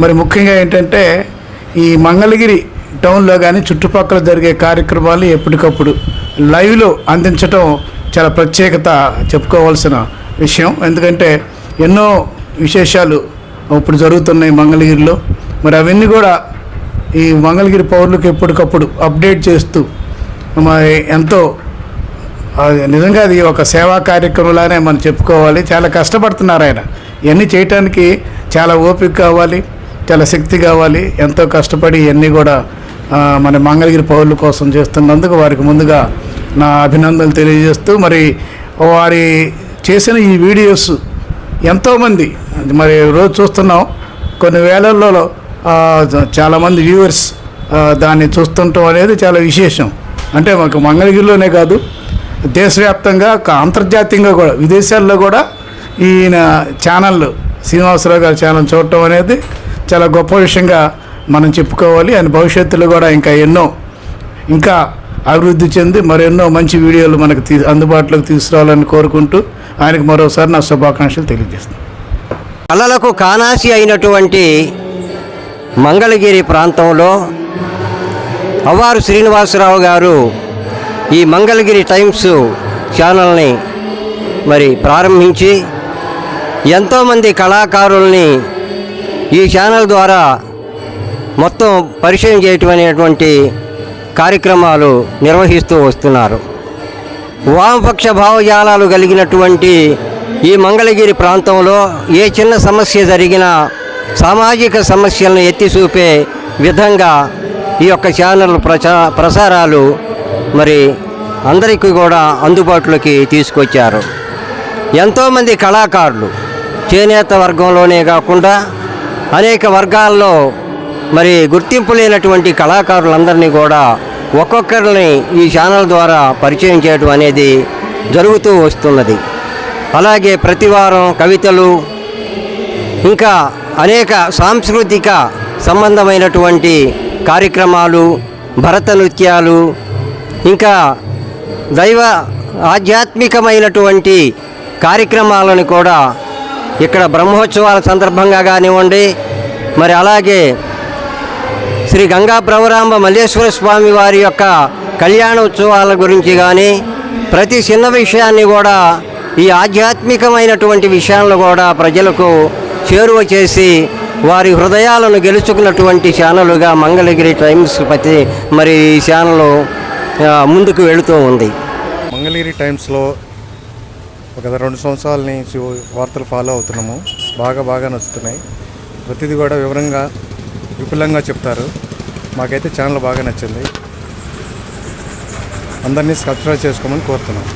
మరి ముఖ్యంగా ఏంటంటే ఈ మంగళగిరి టౌన్లో కానీ చుట్టుపక్కల జరిగే కార్యక్రమాలు ఎప్పటికప్పుడు లైవ్లో అందించడం చాలా ప్రత్యేకత చెప్పుకోవాల్సిన విషయం. ఎందుకంటే ఎన్నో విశేషాలు ఇప్పుడు జరుగుతున్నాయి మంగళగిరిలో. మరి అవన్నీ కూడా ఈ మంగళగిరి పౌరులకు ఎప్పటికప్పుడు అప్డేట్ చేస్తూ మరి ఎంతో నిజంగా అది ఒక సేవా కార్యక్రమంలానే మనం చెప్పుకోవాలి. చాలా కష్టపడుతున్నారు ఆయన. ఇవన్నీ చేయటానికి చాలా ఓపిక కావాలి. చాలా శక్తి కావాలి ఎంతో కష్టపడి ఇవన్నీ కూడా మన మంగళగిరి పౌరుల కోసం చేస్తున్నందుకు వారికి ముందుగా నా అభినందనలు తెలియజేస్తూ మరి వారి చేసిన ఈ వీడియోస్ ఎంతోమంది మరి రోజు చూస్తున్నాం కొన్ని వేలల్లో చాలామంది వ్యూవర్స్ దాన్ని చూస్తుండటం అనేది చాలా విశేషం. అంటే మాకు మంగళగిరిలోనే కాదు దేశవ్యాప్తంగా ఒక అంతర్జాతీయంగా కూడా విదేశాల్లో కూడా ఈయన ఛానళ్ళు శ్రీనివాసరావు గారి ఛానల్ చూడటం అనేది చాలా గొప్ప విషయంగా మనం చెప్పుకోవాలి. అండ్ భవిష్యత్తులో కూడా ఇంకా ఎన్నో ఇంకా అభివృద్ధి చెంది మరెన్నో మంచి వీడియోలు మనకు తీ అందుబాటులోకి తీసుకురావాలని కోరుకుంటూ ఆయనకు మరోసారి నా శుభాకాంక్షలు తెలియజేస్తాను కళలకు కానాసి అయినటువంటి మంగళగిరి ప్రాంతంలో అవ్వారు శ్రీనివాసరావు గారు ఈ మంగళగిరి టైమ్స్ ఛానల్ని మరి ప్రారంభించి ఎంతోమంది కళాకారుల్ని ఈ ఛానల్ ద్వారా మొత్తం పరిచయం చేయటం అనేటువంటి కార్యక్రమాలు నిర్వహిస్తూ వస్తున్నారు. వామపక్ష భావజాలాలు కలిగినటువంటి ఈ మంగళగిరి ప్రాంతంలో ఏ చిన్న సమస్య జరిగినా సామాజిక సమస్యలను ఎత్తి చూపే విధంగా ఈ యొక్క ఛానల్ ప్రచా ప్రసారాలు మరి అందరికీ కూడా అందుబాటులోకి తీసుకొచ్చారు. ఎంతోమంది కళాకారులు చేనేత వర్గంలోనే కాకుండా అనేక వర్గాల్లో మరి గుర్తింపు లేనటువంటి కళాకారులందరినీ కూడా ఒక్కొక్కరిని ఈ ఛానల్ ద్వారా పరిచయం చేయడం అనేది జరుగుతూ వస్తున్నది. అలాగే ప్రతివారం కవితలు ఇంకా అనేక సాంస్కృతిక సంబంధమైనటువంటి కార్యక్రమాలు భరత నృత్యాలు ఇంకా దైవ ఆధ్యాత్మికమైనటువంటి కార్యక్రమాలను కూడా ఇక్కడ బ్రహ్మోత్సవాల సందర్భంగా కానివ్వండి మరి అలాగే శ్రీ గంగా ప్రవరాంబ మల్లేశ్వర స్వామి వారి యొక్క కళ్యాణ ఉత్సవాల గురించి కానీ ప్రతి చిన్న విషయాన్ని కూడా ఈ ఆధ్యాత్మికమైనటువంటి విషయాలను కూడా ప్రజలకు చేరువ చేసి వారి హృదయాలను గెలుచుకున్నటువంటి ఛానలుగా మంగళగిరి టైమ్స్ ప్రతి మరి ఈ ఛానల్ ముందుకు వెళుతూ ఉంది. మంగళగిరి టైమ్స్లో ఒక రెండు సంవత్సరాల నుంచి వార్తలు ఫాలో అవుతున్నాము. బాగా బాగా నచ్చుతున్నాయి. ప్రతిదీ కూడా వివరంగా విపులంగా చెప్తారు. మాకైతే ఛానల్ బాగా నచ్చింది. అందరినీ సబ్స్క్రైబ్ చేసుకోమని కోరుతున్నాం.